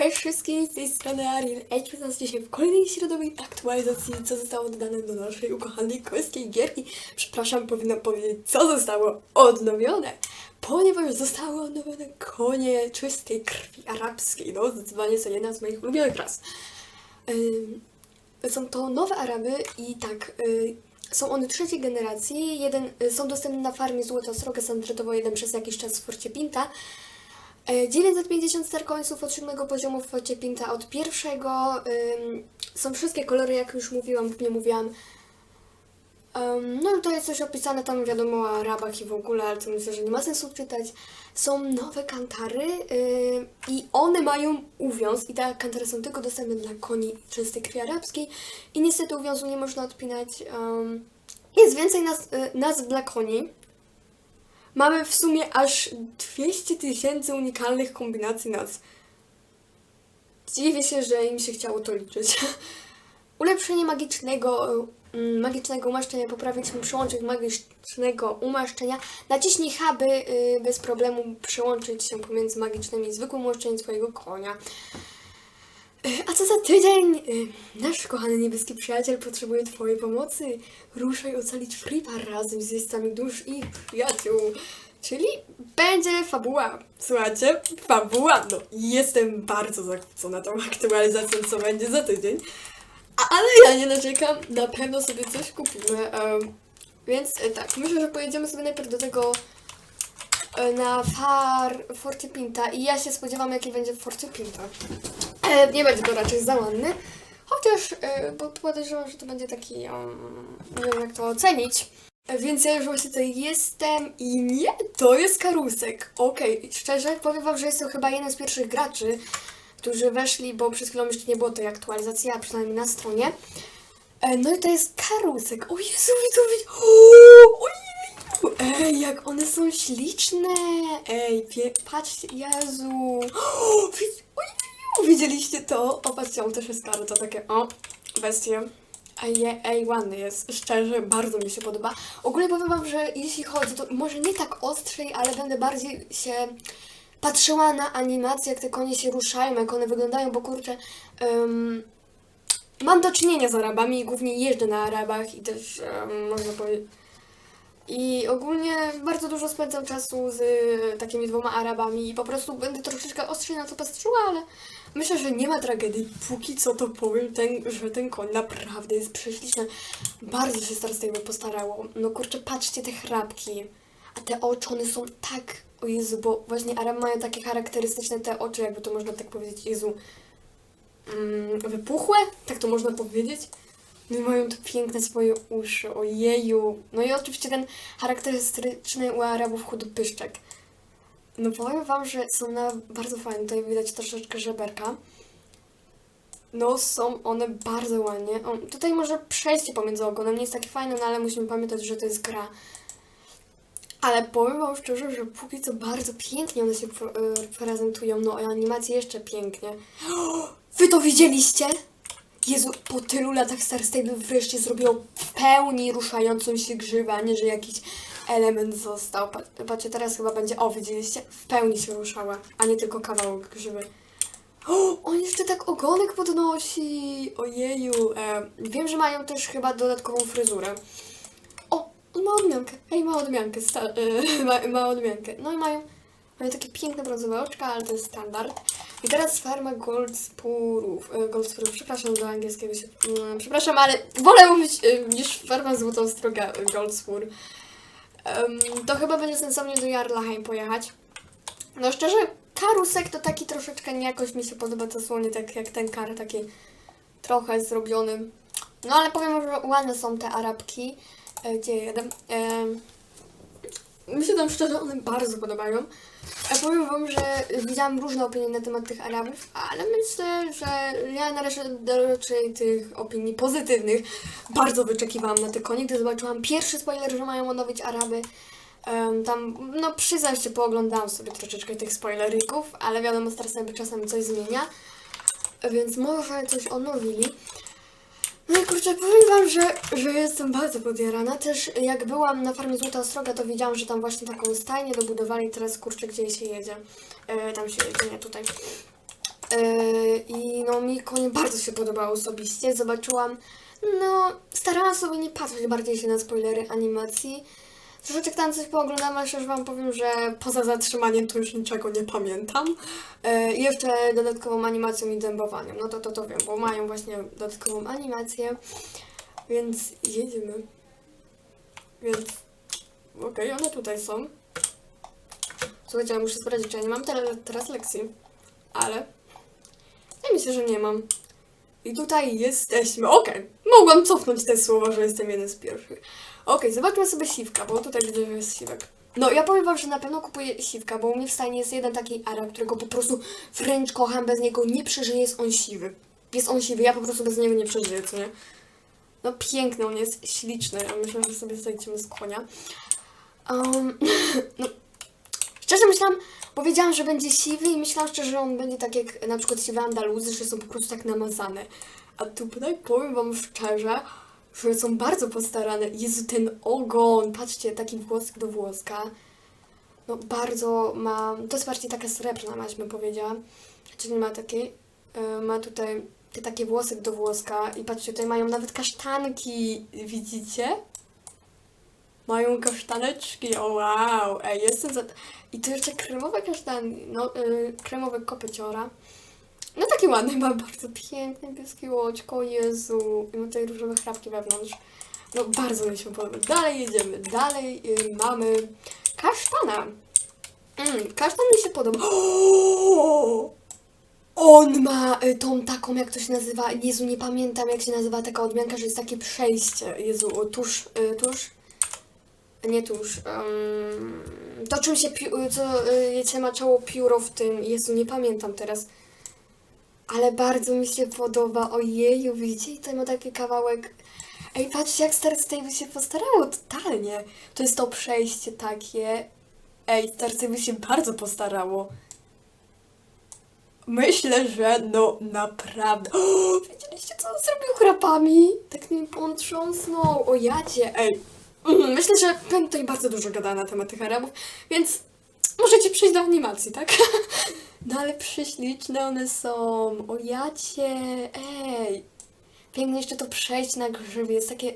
Cześć wszystkim, z tej strony Ariel. Edźmy nas dzisiaj w kolejnej środowej aktualizacji, co zostało dodane do naszej ukochanej królewskiej gierki. Przepraszam, powinnam powiedzieć, co zostało odnowione. Ponieważ zostały odnowione konie czystej krwi arabskiej. No, zdecydowanie są jedna z moich ulubionych ras. Są to nowe Araby i tak, y, są one trzeciej generacji. Jeden, y, są dostępne na farmie Złota Sroga standardowo, jeden przez jakiś czas w Forcie Pinta. E, 950 starkońców od siódmego poziomu w Forcie Pinta od pierwszego. Są wszystkie kolory, jak już mówiłam, nie mówiłam. No i to jest coś opisane tam wiadomo o Arabach i w ogóle, ale to myślę, że nie ma sensu czytać. Są nowe kantary yy, i one mają uwiąz i te kantary są tylko dostępne dla koni czystej krwi arabskiej i niestety uwiązu nie można odpinać. Jest więcej nazw, y, nazw dla koni. Mamy w sumie aż 200 tysięcy unikalnych kombinacji nazw. Dziwię się, że im się chciało to liczyć. Ulepszenie magicznego, mm, magicznego umaszczenia, poprawić przełączyć magicznego umaszczenia. Naciśnij huby, y, bez problemu przełączyć się pomiędzy magicznym i zwykłym umaszczeniem swojego konia. Y, A co za tydzień? Y, Nasz kochany niebieski przyjaciel potrzebuje Twojej pomocy. Ruszaj ocalić Fripa razem z jeźdźcami dusz i przyjaciół. Czyli będzie fabuła. Słuchajcie, fabuła. No, jestem bardzo zachwycona tą aktualizacją, co będzie za tydzień. Ale ja nie narzekam, na pewno sobie coś kupimy. em, więc e, tak, myślę, że pojedziemy sobie najpierw do tego e, na far Forte Pinta i ja się spodziewam, jaki będzie w Forte Pinta. Nie będzie to raczej za ładny, chociaż e, bo podejrzewam, że to będzie taki, um, nie wiem jak to ocenić. Więc ja już właśnie tutaj jestem i nie, to jest karusek. Okej, szczerze powiem wam, że jestem chyba jeden z pierwszych graczy, którzy weszli, bo przed chwilą jeszcze nie było tej aktualizacji, a przynajmniej na stronie. E, No i to jest karusek. O Jezu, widzowie! O, Ojeju! Ej, jak one są śliczne! Ej, patrzcie, Jezu! O, wi- Ojeju, widzieliście to? O, patrzcie, on też jest kary, to takie, o, bestie. Je- ej, ładny jest, szczerze, bardzo mi się podoba. Ogólnie powiem wam, że jeśli chodzi, to może nie tak ostrzej, ale będę bardziej się patrzyła na animację, jak te konie się ruszają, jak one wyglądają, bo kurczę, ym, mam do czynienia z Arabami i głównie jeżdżę na Arabach i też ym, można powiedzieć. I ogólnie bardzo dużo spędzam czasu z y, takimi dwoma Arabami i po prostu będę troszeczkę ostrzej na to patrzyła, ale myślę, że nie ma tragedii. Póki co to powiem, ten, że ten koń naprawdę jest prześliczny. Bardzo się Star Stable postarało. No kurczę, patrzcie te chrapki. A te oczy, one są tak... O Jezu, bo właśnie Araby mają takie charakterystyczne te oczy, jakby to można tak powiedzieć, Jezu, mm, wypuchłe? Tak to można powiedzieć? Mają te piękne swoje uszy, ojeju. No i oczywiście ten charakterystyczny u Arabów chudy pyszczek. No powiem wam, że są na bardzo fajne. Tutaj widać troszeczkę żeberka. No są one bardzo ładnie. O, tutaj może przejście pomiędzy ogonem nie jest takie fajne, no ale musimy pamiętać, że to jest gra. Ale powiem wam szczerze, że póki co bardzo pięknie one się prezentują. No i animacje jeszcze pięknie. Wy to widzieliście? Jezu, po tylu latach Star Stable wreszcie zrobiło w pełni ruszającą się grzywę, a nie, że jakiś element został. Pa- Patrzcie, teraz chyba będzie, o widzieliście? W pełni się ruszała, a nie tylko kawałek grzywy. O, on jeszcze tak ogonek podnosi! Ojeju. E, wiem, że mają też chyba dodatkową fryzurę. O, on ma odmiankę. Ej, ma odmiankę. Sta- e, ma, ma odmiankę. No i mają, mają takie piękne brązowe oczka, ale to jest standard. I teraz farma Goldspurów. E, Goldspurów, przepraszam, do angielskiego się... Mm, przepraszam, ale wolę mówić e, niż farma Złotą Stroga e, Goldspur. To chyba będzie sensownie do Jarlaheim pojechać. No szczerze, karusek to taki troszeczkę nie jakoś mi się podoba dosłownie tak jak ten kar, taki trochę zrobiony. No ale powiem, że ładne są te Arabki. Gdzie jeden? Mi się tam szczerze one bardzo podobają. A powiem wam, że widziałam różne opinie na temat tych Arabów, ale myślę, że ja należę do raczej tych opinii pozytywnych. Bardzo wyczekiwałam na te konie, gdy zobaczyłam pierwszy spoiler, że mają odnowić Araby. Em, tam, no przyznam się, pooglądałam sobie troszeczkę tych spoilerików, ale wiadomo, Star Stable czasem coś zmienia, więc może coś odnowili. No kurczę, powiem wam, że, że jestem bardzo podjarana. Też jak byłam na farmie Złota Ostroga, to widziałam, że tam właśnie taką stajnię dobudowali. Teraz kurczę, gdzie się jedzie? E, tam się jedzie, nie tutaj. E, I no mi konie bardzo się podobało osobiście. Zobaczyłam, no starałam sobie nie patrzeć bardziej się na spoilery animacji. Troszeczkę tam coś pooglądam, ale szczerze wam powiem, że poza zatrzymaniem to już niczego nie pamiętam. I jeszcze dodatkową animacją i dębowaniem. No to to to wiem, bo mają właśnie dodatkową animację. Więc jedziemy. Więc okej, one tutaj są. Słuchajcie, ja muszę sprawdzić, czy ja nie mam teraz, teraz lekcji. Ale ja myślę, że nie mam. I tutaj jesteśmy. Okej, mogłam cofnąć te słowa, że jestem jeden z pierwszych. Okej, zobaczmy sobie siwka, bo tutaj widzę, że jest siwek. No, ja powiem wam, że na pewno kupuję siwka, bo u mnie w stanie jest jeden taki Arab, którego po prostu wręcz kocham, bez niego nie przeżyję, jest on siwy. Jest on siwy, ja po prostu bez niego nie przeżyję, co nie? No piękny, on jest śliczny, a myślę, że sobie zejdziemy z konia. Um, no, szczerze myślałam, powiedziałam, że będzie siwy i myślałam szczerze, że on będzie tak jak na przykład siwe Andaluzy, że są po prostu tak namazane. A tutaj powiem wam szczerze, że są bardzo postarane. Jezu, ten ogon, patrzcie, taki włosk do włoska. No bardzo ma, to jest bardziej taka srebrna maść bym powiedziała. Czyli ma takiej, e, ma tutaj te takie włosek do włoska i patrzcie, tutaj mają nawet kasztanki, widzicie? Mają kasztaneczki, o wow, ej, jestem za... I tu jeszcze kremowe kasztany, no, y, kremowe kopyciora. No takie ładne, ma bardzo piękne niebieskie łoczko, Jezu. I ma tutaj różowe chrapki wewnątrz. No bardzo mi się podoba. Dalej jedziemy, dalej y, mamy kasztana. Mm, kasztan mi się podoba. On ma y, tą taką, jak to się nazywa, Jezu, nie pamiętam jak się nazywa taka odmianka, że jest takie przejście. Jezu, tuż, y, tuż, nie tuż, um, to czym się, co y, wiecie, maczało pióro w tym, Jezu, nie pamiętam teraz. Ale bardzo mi się podoba, ojeju, widzicie, I tutaj ma taki kawałek. Ej, patrzcie jak Star Stable się postarało, totalnie. To jest to przejście takie. Ej, Star Stable się bardzo postarało. Myślę, że no naprawdę. O, widzieliście co on zrobił chrapami? Tak mnie potrząsnął. O jacie, ej. Mm, Myślę, że będę tutaj bardzo dużo gadała na temat tych Arabów, więc możecie przejść do animacji, tak? No ale prześliczne one są. O jacie, ej. Pięknie jeszcze to przejść na grzybie. Jest takie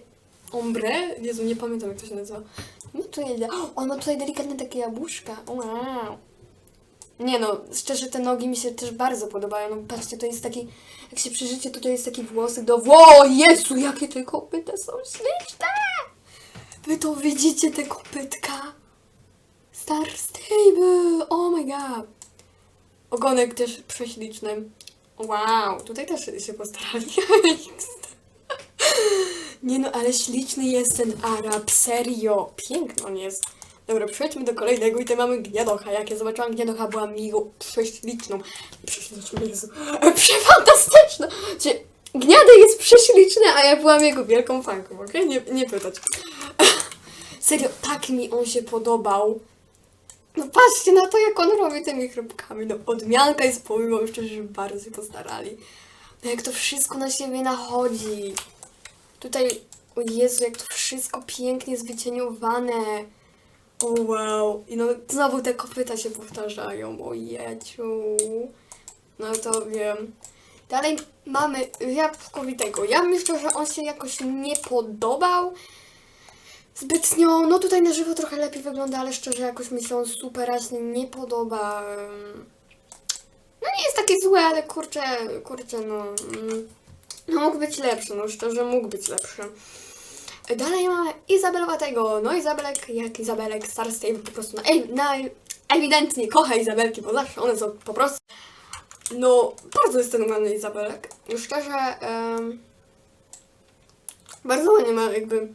ombre. Jezu, nie pamiętam jak to się nazywa. No tu jedzie. O, on ma tutaj delikatne takie jabłuszka. Wow. Nie no, szczerze te nogi mi się też bardzo podobają. No patrzcie, to jest taki, jak się przyjrzycie, to to jest taki włosy do... Wo, Jezu, jakie te kopyta są śliczne! Wy to widzicie, te kopytka? Star Stable, oh my god. Ogonek też prześliczny. Wow, tutaj też się postarali. Nie no, ale śliczny jest ten Arab, serio. Piękny on jest. Dobra, przejdźmy do kolejnego i tutaj mamy gniadocha. Jak ja zobaczyłam gniadocha, była miło, prześliczną. Prześliczną, Jezu. Przefantastyczna! Gniady jest prześliczny, a ja byłam jego wielką fanką, okej? Nie, nie pytać. Serio, tak mi on się podobał. No patrzcie na to, jak on robi tymi chrupkami. No odmianka jest pomimo jeszcze, że bardzo się postarali. No jak to wszystko na siebie nachodzi. Tutaj, o Jezu, jak to wszystko pięknie jest wycieniowane. O wow. I no znowu te kopyta się powtarzają. O jeciu. No to wiem. Dalej mamy jabłkowitego. Ja myślę, że on się jakoś nie podobał zbytnio. No tutaj na żywo trochę lepiej wygląda, ale szczerze jakoś mi się on super raźnie nie podoba. No nie jest taki zły, ale kurczę, kurczę, no... No mógł być lepszy, no szczerze mógł być lepszy. Dalej mamy Izabelowatego. No Izabelek, jak Izabelek, Star Stable po prostu, no, ej, na, ewidentnie kocha Izabelki, bo zawsze one są po prostu no, bardzo jest ten Izabelek. Szczerze, em, bardzo ładnie ma jakby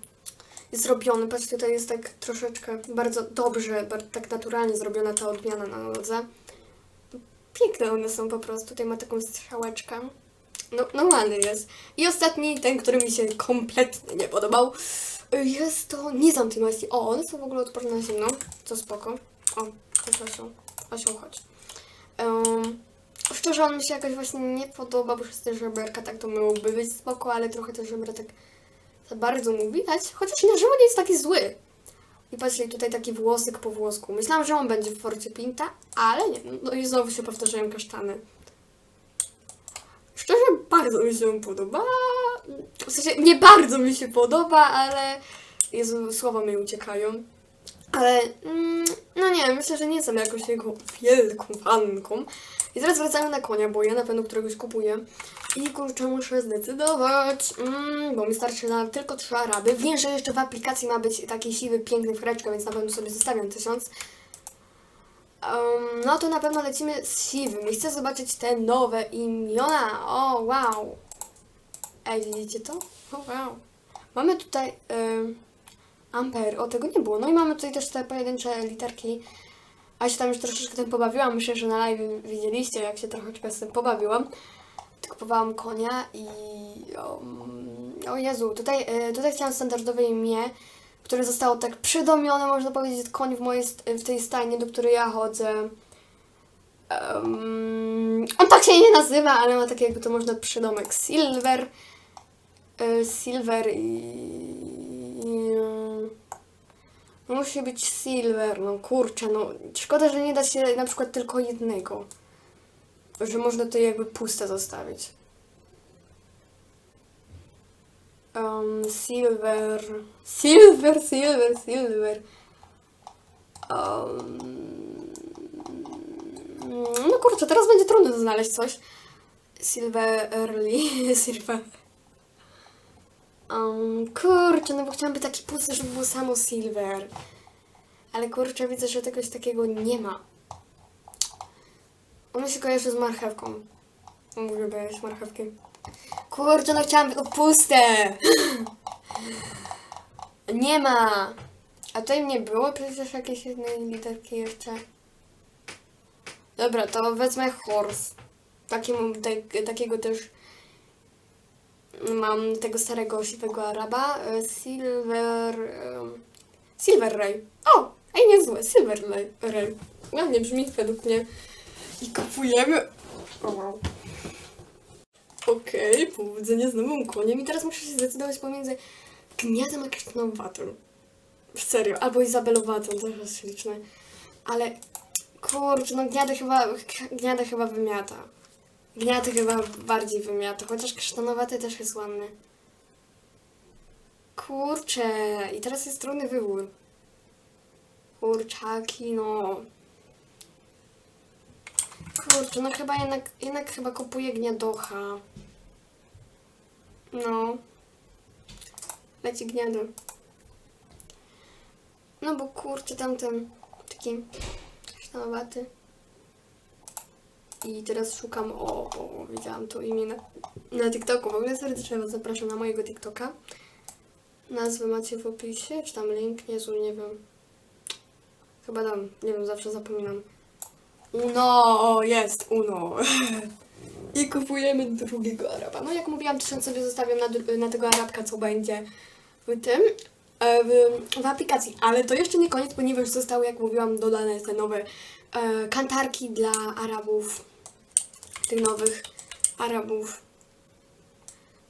zrobiony. Patrzcie, tutaj jest tak troszeczkę bardzo dobrze, tak naturalnie zrobiona ta odmiana na nodze. Piękne one są po prostu. Tutaj ma taką strzałeczkę. No, no ładny jest. I ostatni, ten, który mi się kompletnie nie podobał, jest to nie z antymaści. O, one są w ogóle odporne na zimno, co spoko. O, chodź Asiu, Asiu, chodź. Um, Szczerze, on mi się jakoś właśnie nie podoba, przez te żeberka tak to miałoby być spoko, ale trochę te żebra tak za bardzo mu widać, chociaż na żywo nie jest taki zły. I patrzcie, tutaj taki włosek po włosku. Myślałam, że on będzie w Forcie Pinta, ale nie. No i znowu się powtarzają kasztany. bardzo mi się podoba. W sensie, nie bardzo mi się podoba, ale... Jezu, słowa mi uciekają. Ale, mm, no nie, myślę, że nie jestem jakoś jego wielką fanką. I teraz wracamy na konia, bo ja na pewno któregoś kupuję. I kurczę, muszę zdecydować, mm, bo mi starczy na tylko trzy araby. Wiem, że jeszcze w aplikacji ma być taki siwy, piękny freczka, więc na pewno sobie zostawiam tysiąc. Um, no to na pewno lecimy z siwym i chcę zobaczyć te nowe imiona. O, wow. Ej, widzicie to? O, wow. Mamy tutaj ym, Amper, o tego nie było. No i mamy tutaj też te pojedyncze literki. A się tam już troszeczkę tym pobawiłam. Myślę, że na live widzieliście, jak się troszeczkę z tym pobawiłam. Kupowałam konia i... O, o Jezu, tutaj, y, tutaj chciałam standardowe imię, które zostało tak przydomione, można powiedzieć, koń w, mojej, w tej stajni, do której ja chodzę. Em, on tak się nie nazywa, ale ma taki jakby to można przydomek Silver. Y, Silver i musi być Silver, no kurczę, no szkoda, że nie da się na przykład tylko jednego. Że można to jakby puste zostawić. Um, silver, silver, silver, silver. Um, no kurczę, teraz będzie trudno znaleźć coś. Silverly, silver. Um, kurczę, no bo chciałam by taki pusty, żeby było samo silver. Ale kurczę, widzę, że czegoś takiego nie ma. On się kojarzy z marchewką. Mówię, bo jest marchewki. Kurczę, no chciałam tylko puste. Nie ma. A tutaj nie było przecież jakiejś jednej literki jeszcze. Dobra, to wezmę horse. Tak, takiego też mam tego starego siwego Araba. e, Silver... em, Silver Ray. O! Ej, niezłe. Silver Ray. Ładnie brzmi według mnie. I kupujemy... Wow. Okej, powodzenia z nowym koniem. I teraz muszę się zdecydować pomiędzy gniadem a kasztanowatym. Serio, albo izabelowatym, też jest śliczny. Ale kurczę, no gniady chyba, gniady chyba wymiata. Gniady chyba bardziej wymiata, chociaż kasztanowaty też jest ładny. Kurczę, i teraz jest trudny wybór. Kurczaki, no. Kurczę, no chyba jednak, jednak chyba kupuję gniadocha. No. Leci gniado. No bo kurczę, tamten taki kasztanowaty. I teraz szukam, o, o widziałam to imię na, na TikToku. W ogóle serdecznie Was zapraszam na mojego TikToka. Nazwę macie w opisie, czy tam link, Jezu, nie wiem. Chyba dam, nie wiem, zawsze zapominam. Uno, jest, Uno. I kupujemy drugiego Araba. No jak mówiłam, tysiąc sobie zostawiam na, na tego Arabka, co będzie w tym, e, w, w aplikacji. Ale to jeszcze nie koniec, ponieważ zostały, jak mówiłam, dodane te nowe e, kantarki dla Arabów. Tych nowych Arabów.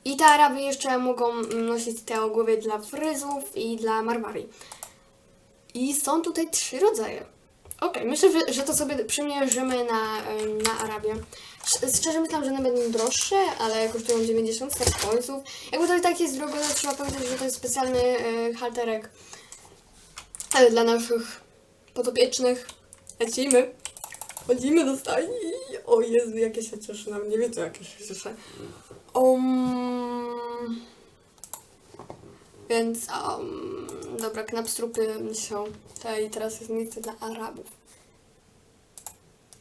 I te Araby jeszcze mogą nosić te ogłowie dla fryzów i dla marmarii. I są tutaj trzy rodzaje. Okej, myślę, że, to sobie przymierzymy na, na Arabię. Sz- Szczerze myślałam, że one będą droższe, ale kosztują 90 końców. Jakby to i tak jest drogo, to trzeba powiedzieć, że to jest specjalny e, halterek ale dla naszych podopiecznych. Lecimy. Chodzimy do stajni. O Jezu, jakie się cieszę. Nie wiecie, jakie się cieszę. Um, więc, um, dobra, knapstrupy są. Tutaj teraz jest miejsce dla Arabów.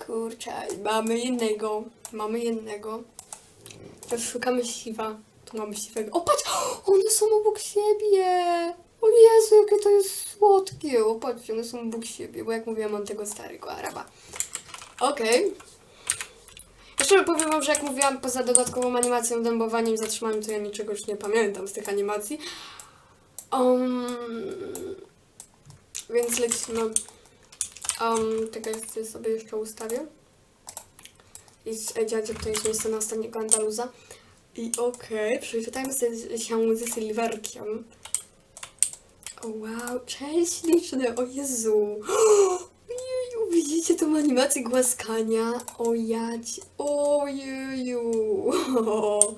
Kurczę, mamy jednego. Mamy jednego. Teraz szukamy siwa. Tu mamy siwego. O, patrz! One są obok siebie! O Jezu, jakie to jest słodkie! O, patrzcie, one są obok siebie, bo jak mówiłam, mam tego starego Araba. Okej. Jeszcze powiem wam, że jak mówiłam, poza dodatkową animacją, dębowaniem, zatrzymaniem, to ja niczego już nie pamiętam z tych animacji. Um, więc lecimy. Um, czekaj, ja sobie jeszcze ustawię. I dziadzie tutaj jest miejsce na ostatniego Andaluza. I okej, przeczytajmy sobie się ze Silverkiem. Wow, cześć liczne, o Jezu. Widzicie tą animację głaskania? O jać, ojeju. O,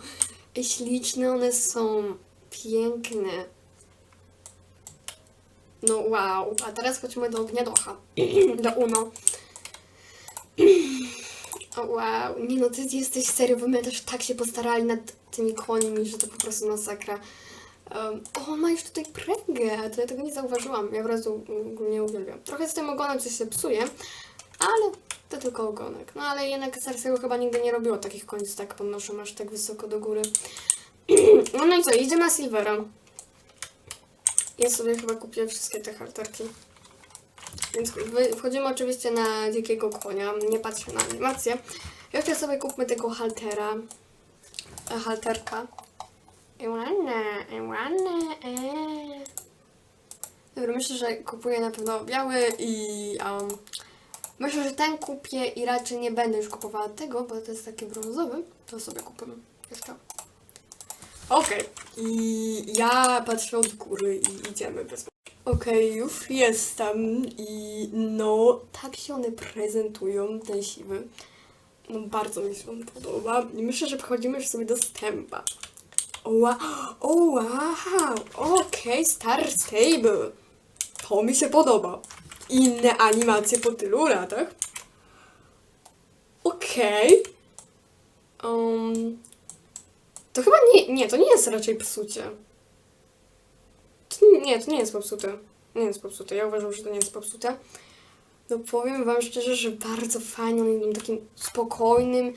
śliczne one są. Piękne. No wow. A teraz chodźmy do gniadocha. do Uno. O wow. Nie no, ty jesteś serio, bo my też tak się postarali nad tymi końmi, że to po prostu masakra. Um, o, ma już tutaj pręgę, to ja tego nie zauważyłam. Ja od razu ogólnie uwielbiam. Trochę z tym ogonem coś się psuje, ale to tylko ogonek. No ale jednak Cersei chyba nigdy nie robiło takich co tak podnoszą aż tak wysoko do góry. No, no i co, idziemy na Silvera. Ja sobie chyba kupię wszystkie te halterki. Więc wchodzimy oczywiście na dzikiego konia, nie patrzę na animację. Jeszcze sobie kupmy tego haltera. E, halterka. I ładne, i ładne, eee. Dobra, myślę, że kupuję na pewno biały i um, myślę, że ten kupię i raczej nie będę już kupowała tego, bo to jest taki brązowy. To sobie kupimy jeszcze. Okej. I ja patrzę od góry i idziemy bez. Okej, już jestem i no, tak się one prezentują, te siwy. No bardzo mi się on podoba i myślę, że przechodzimy już sobie do stępa. O wow, o wow, okej, Star Stable. To mi się podoba. Inne animacje po tylu latach. Okej. Um, to chyba nie, nie, to nie jest raczej psucie. To nie, to nie jest popsute. Nie jest popsute. Ja uważam, że to nie jest popsute. No powiem wam szczerze, że bardzo fajnie, one takim spokojnym,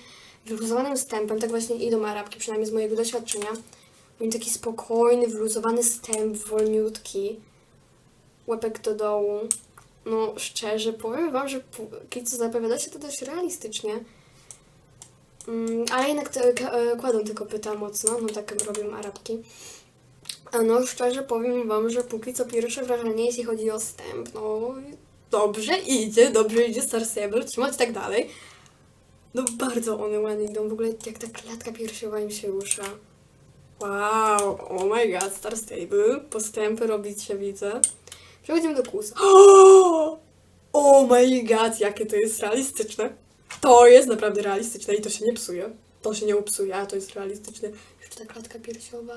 wyluzowanym stępem. Tak właśnie idą Arabki, przynajmniej z mojego doświadczenia. Mają taki spokojny, wyluzowany stęp, wolniutki. Łepek do dołu. No szczerze, powiem wam, że póki co zapowiada się to dość realistycznie. Mm, ale jednak te, e, kładą te kopyta mocno, no tak robią Arabki. A no szczerze powiem wam, że póki co pierwsze wrażenie, jeśli chodzi o stęp, no dobrze idzie, dobrze idzie Star Stable, trzymać tak dalej. No bardzo one ładnie idą, w ogóle jak ta klatka piersiowa im się rusza. Wow, oh my god, Star Stable, postępy robić się widzę. Przechodzimy do kłus. Oh my god, jakie to jest realistyczne. To jest naprawdę realistyczne i to się nie psuje. To się nie upsuje, a to jest realistyczne. Jeszcze ta klatka piersiowa.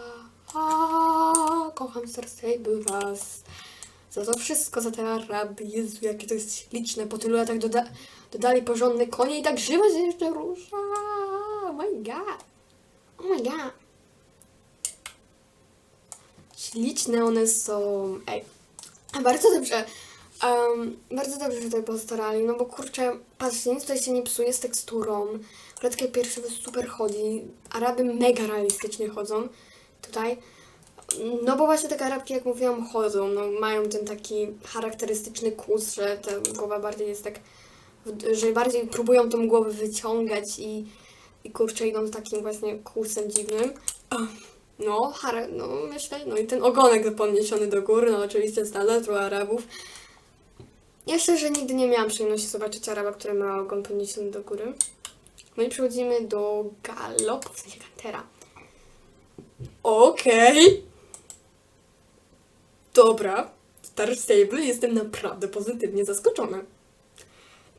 A, kocham Star Stable was. Za to wszystko, za te Araby. Jezu, jakie to jest śliczne. Po tylu latach doda dodali porządne konie i tak żywa się jeszcze rusza. Oh my god. Oh my god. Śliczne one są. Ej. Bardzo dobrze. Um, bardzo dobrze się tutaj postarali, no bo kurczę, patrzcie, nic tutaj się nie psuje z teksturą. Klatka piersiowa super chodzi. Araby mega realistycznie chodzą tutaj. No bo właśnie takie arabki, jak mówiłam, chodzą. No, mają ten taki charakterystyczny kłus, że ta głowa bardziej jest tak, że bardziej próbują tą głowę wyciągać i, i kurczę idą takim właśnie kłusem dziwnym. No, no myślę, no i ten ogonek podniesiony do góry, no oczywiście standard u Arabów. Ja szczerze nigdy nie miałam przyjemności zobaczyć Araba, który ma ogon podniesiony do góry. No i przechodzimy do galopu, w sensie kantera. Okej. Dobra. Star Stable jestem naprawdę pozytywnie zaskoczona.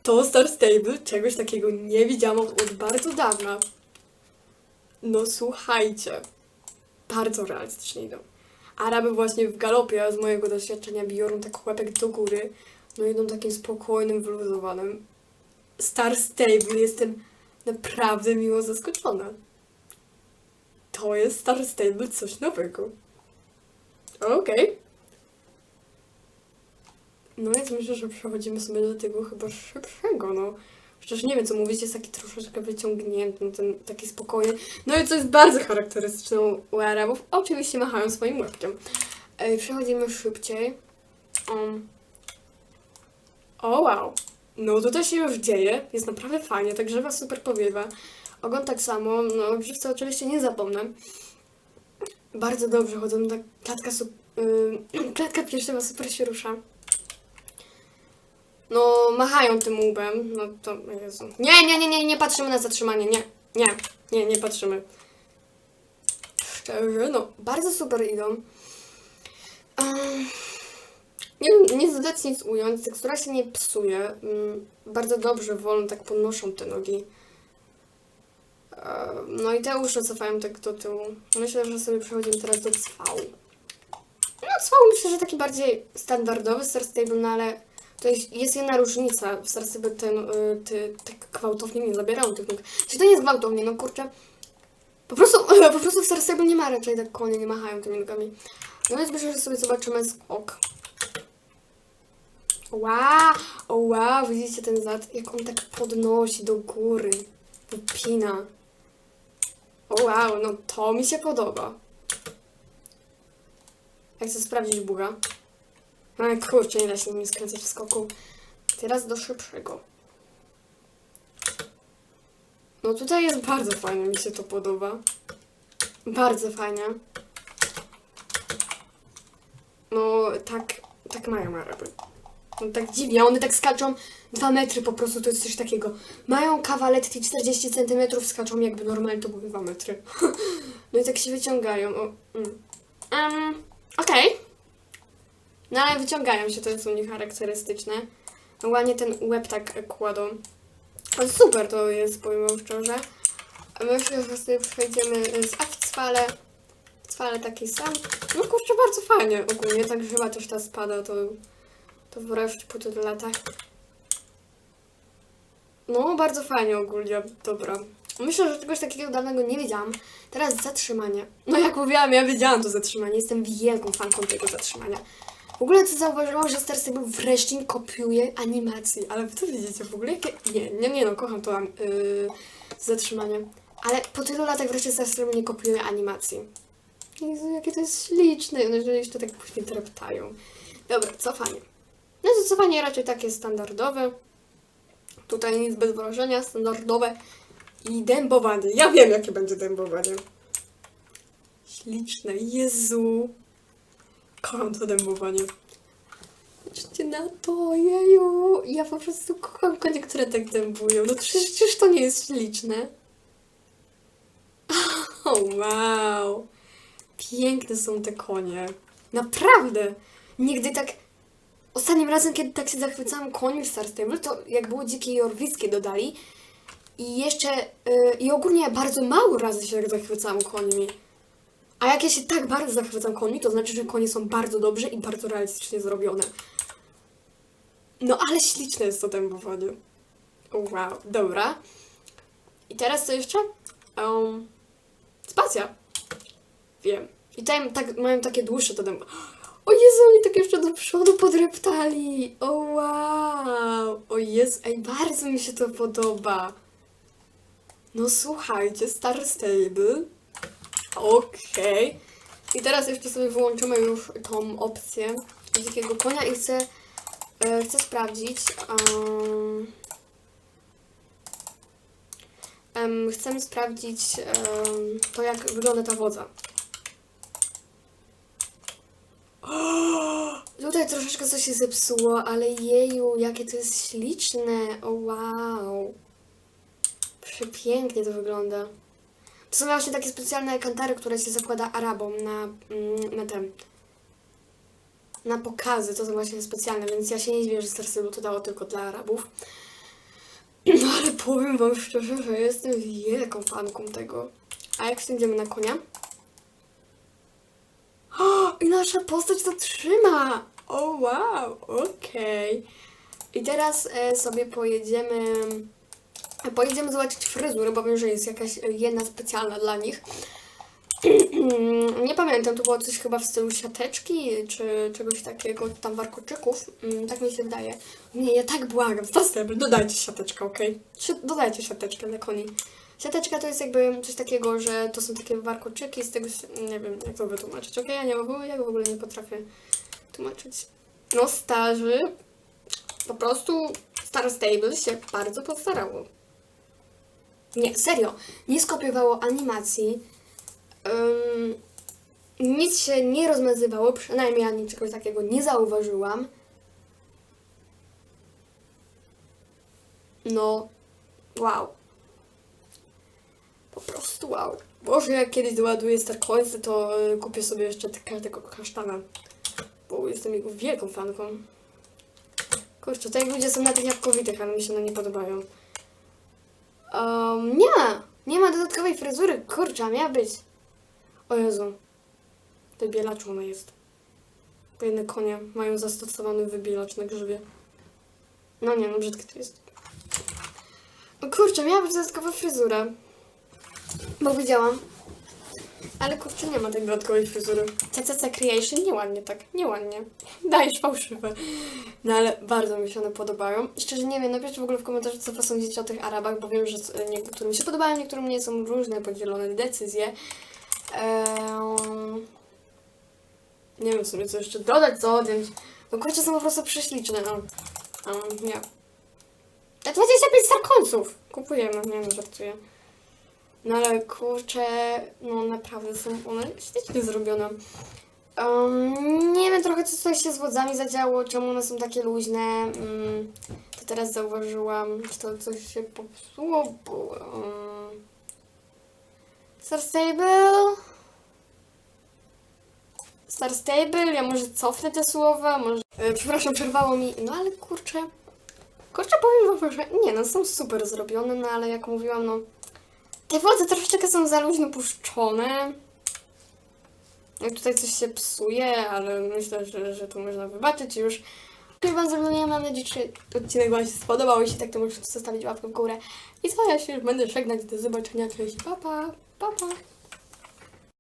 To Star Stable czegoś takiego nie widziałam od bardzo dawna. No słuchajcie. Bardzo realistycznie idą. Araby właśnie w galopie, z mojego doświadczenia, biorą tak łepek do góry. No idą takim spokojnym, wyluzowanym. Star Stable jestem naprawdę miło zaskoczona. To jest Star Stable coś nowego. Okej. No więc myślę, że przechodzimy sobie do tego chyba szybszego, no. Chociaż nie wiem, co mówić, jest taki troszeczkę wyciągnięty, no ten taki spokojny. No i co jest bardzo charakterystyczne u- Arabów, oczywiście machają swoim łebkiem. E, przechodzimy szybciej. Um. O wow. No tutaj się już dzieje, jest naprawdę fajnie, tak grzewa super powiewa. Ogon tak samo, no grzywce oczywiście nie zapomnę. Bardzo dobrze chodzą, tak klatka, yy, klatka super się rusza. No, machają tym łbem, no to, Jezu. Nie, nie, nie, nie, nie patrzymy na zatrzymanie, nie, nie, nie, nie patrzymy. Szczerze, no, bardzo super idą. Ehm, nie nie zdać nic ująć, tekstura się nie psuje. Mm, bardzo dobrze, wolno tak podnoszą te nogi. Ehm, No i te uszy cofają tak do tyłu. Myślę, że sobie przechodzimy teraz do cwału. No cwał myślę, że taki bardziej standardowy Star Stable, no ale to jest, jest jedna różnica. W Star Stable ten, y, ty, tak gwałtownie nie zabierają tych nóg. Czy to nie jest gwałtownie, no kurczę. Po prostu, po prostu w Stable nie ma raczej tak konie, nie machają tymi nogami. No więc myślę, że sobie zobaczymy skok. Wow, o wow, widzicie ten zad, jak on tak podnosi do góry, wypina. Wow, no to mi się podoba. Jak chcę sprawdzić buga. Ale kurczę, nie da się nimi skręcać w skoku. Teraz do szybszego. No tutaj jest bardzo fajnie, mi się to podoba. Bardzo fajnie. No tak, tak mają Araby. No tak dziwnie, one tak skaczą 2 metry po prostu, to jest coś takiego. Mają kawaletti 40 cm, skaczą jakby normalnie to były 2 metry. no i tak się wyciągają. O, um, Okej. No ale wyciągają się, to jest u nich charakterystyczne. Ładnie ten łeb tak kładą. Super to jest, powiem wam szczerze. A że sobie przejdziemy z a w cwale. Taki sam. No kurczę, bardzo fajnie ogólnie, tak chyba też ta spada, to, to wreszcie po tylu latach. No, bardzo fajnie ogólnie, dobra. Myślę, że czegoś takiego dawnego nie wiedziałam. Teraz zatrzymanie. No jak mówiłam, ja wiedziałam to zatrzymanie. Jestem wielką fanką tego zatrzymania. W ogóle co zauważyłam, że Star Stable wreszcie kopiuje animacji. Ale wy to widzicie w ogóle? Nie, nie, nie no, kocham to yy, zatrzymanie. Ale po tylu latach wreszcie Star Stable nie kopiuje animacji. Jezu, jakie to jest śliczne. No jeżeli jeszcze tak później treptają. Dobra, cofanie. No to cofanie raczej takie standardowe. Tutaj nic bez wrażenia, standardowe. I dębowanie. Ja wiem, jakie będzie dębowanie. Śliczne. Jezu. Kocham to dębowanie. Patrzcie na to, jeju. Ja po prostu kocham konie, które tak dębują. No przecież, to nie jest śliczne. O, wow. Piękne są te konie. Naprawdę. Nigdy tak... Ostatnim razem, kiedy tak się zachwycałam koniem w Star Stable, to jak było dzikie jorwiskie dodali. I jeszcze... Yy, I ogólnie bardzo mało razy się tak zachwycałam koniami. A jak ja się tak bardzo zachwycam koni, to znaczy, że konie są bardzo dobrze i bardzo realistycznie zrobione. No ale śliczne jest to dębowanie. Wow, dobra. I teraz co jeszcze? Um, spacja. Wiem. I tam tak, mają takie dłuższe to dębo. O Jezu, oni tak jeszcze do przodu podreptali. O wow. O Jezu, ej, bardzo mi się to podoba. No słuchajcie, Star Stable. Okej. I teraz jeszcze sobie wyłączymy już tą opcję dzikiego konia i chcę, e, chcę sprawdzić. Um, sprawdzić to, jak wygląda ta wodza. Tutaj troszeczkę coś się zepsuło, ale jeju, jakie to jest śliczne. Wow. Przepięknie to wygląda. To są właśnie takie specjalne kantary, które się zakłada Arabom na, mm, na ten. Na pokazy, to są właśnie specjalne, więc ja się nie dziwię, że Star Stable to dało tylko dla Arabów. No ale powiem wam szczerze, że jestem wielką fanką tego. A jak wsiądziemy na konia? O, i nasza postać to trzyma! O wow, okej. I teraz e, sobie pojedziemy... Pojedziemy zobaczyć fryzurę, bo wiem, że jest jakaś e, jedna specjalna dla nich. Nie pamiętam, to było coś chyba w stylu siateczki, czy czegoś takiego, tam warkoczyków. Mm, Tak mi się wydaje. Nie, ja tak błagam, Stastebl, dodajcie siateczkę? Si- Dodajcie siateczkę dla koni. Siateczka to jest jakby coś takiego, że to są takie warkoczyki, z tego, nie wiem jak to wytłumaczyć, okej? Ja nie ja w ogóle nie potrafię tłumaczyć. No starzy, po prostu Star Stable się bardzo postarało. Nie, serio, nie skopiowało animacji, Ym, nic się nie rozmazywało, przynajmniej ja niczego takiego nie zauważyłam. No, wow. Po prostu wow. Boże, jak kiedyś doładuję Star Coinsy, to y, kupię sobie jeszcze te- każdego kasztana. Bo jestem jego wielką fanką. Kurczę, tutaj ludzie są na tych jabłkowitych, ale mi się one nie podobają. Um, nie! Nie ma dodatkowej fryzury. Kurczę, miała być. O Jezu. Wybielacz ona jest. Bo jedne konie mają zastosowany wybielacz na grzybie. No nie, no brzydkie to jest. O kurczę, miała być dodatkowa fryzura. Bo widziałam. Ale kurczę, nie ma tej dodatkowej fryzury. CCC Creation nieładnie tak, nieładnie. Dajesz fałszywe. No ale bardzo mi się one podobają. Szczerze nie wiem, napiszcie w ogóle w komentarzu, co wy sądzicie o tych Arabach, bo wiem, że e, niektórym się podobają, niektórym nie są różne, podzielone decyzje. Eee... Nie wiem w sumie, co jeszcze dodać, co odjąć. No kurczę, są po prostu prześliczne, no. Um, nie. A 25 star końców! Kupujemy, nie no, żartuję. No ale kurczę, no naprawdę są one ślicznie zrobione. Um, nie wiem trochę co się z wodzami zadziało, czemu one są takie luźne. Um, to teraz zauważyłam, że to coś się popsuło, bo... Um, Star Stable... Star Stable, ja może cofnę te słowa, może... E, przepraszam, przerwało mi, no ale kurczę... Kurczę, powiem wam, że nie no, są super zrobione, no ale jak mówiłam, no... Te wodze troszeczkę są za luźno puszczone. Tutaj coś się psuje, ale myślę, że, że to można wybaczyć już. Dziękuję Wam za oglądanie, mam nadzieję, że odcinek Wam się spodobał. Jeśli tak, to możecie zostawić łapkę w górę. I co, ja się już będę żegnać. Do zobaczenia, cześć, pa pa, pa pa.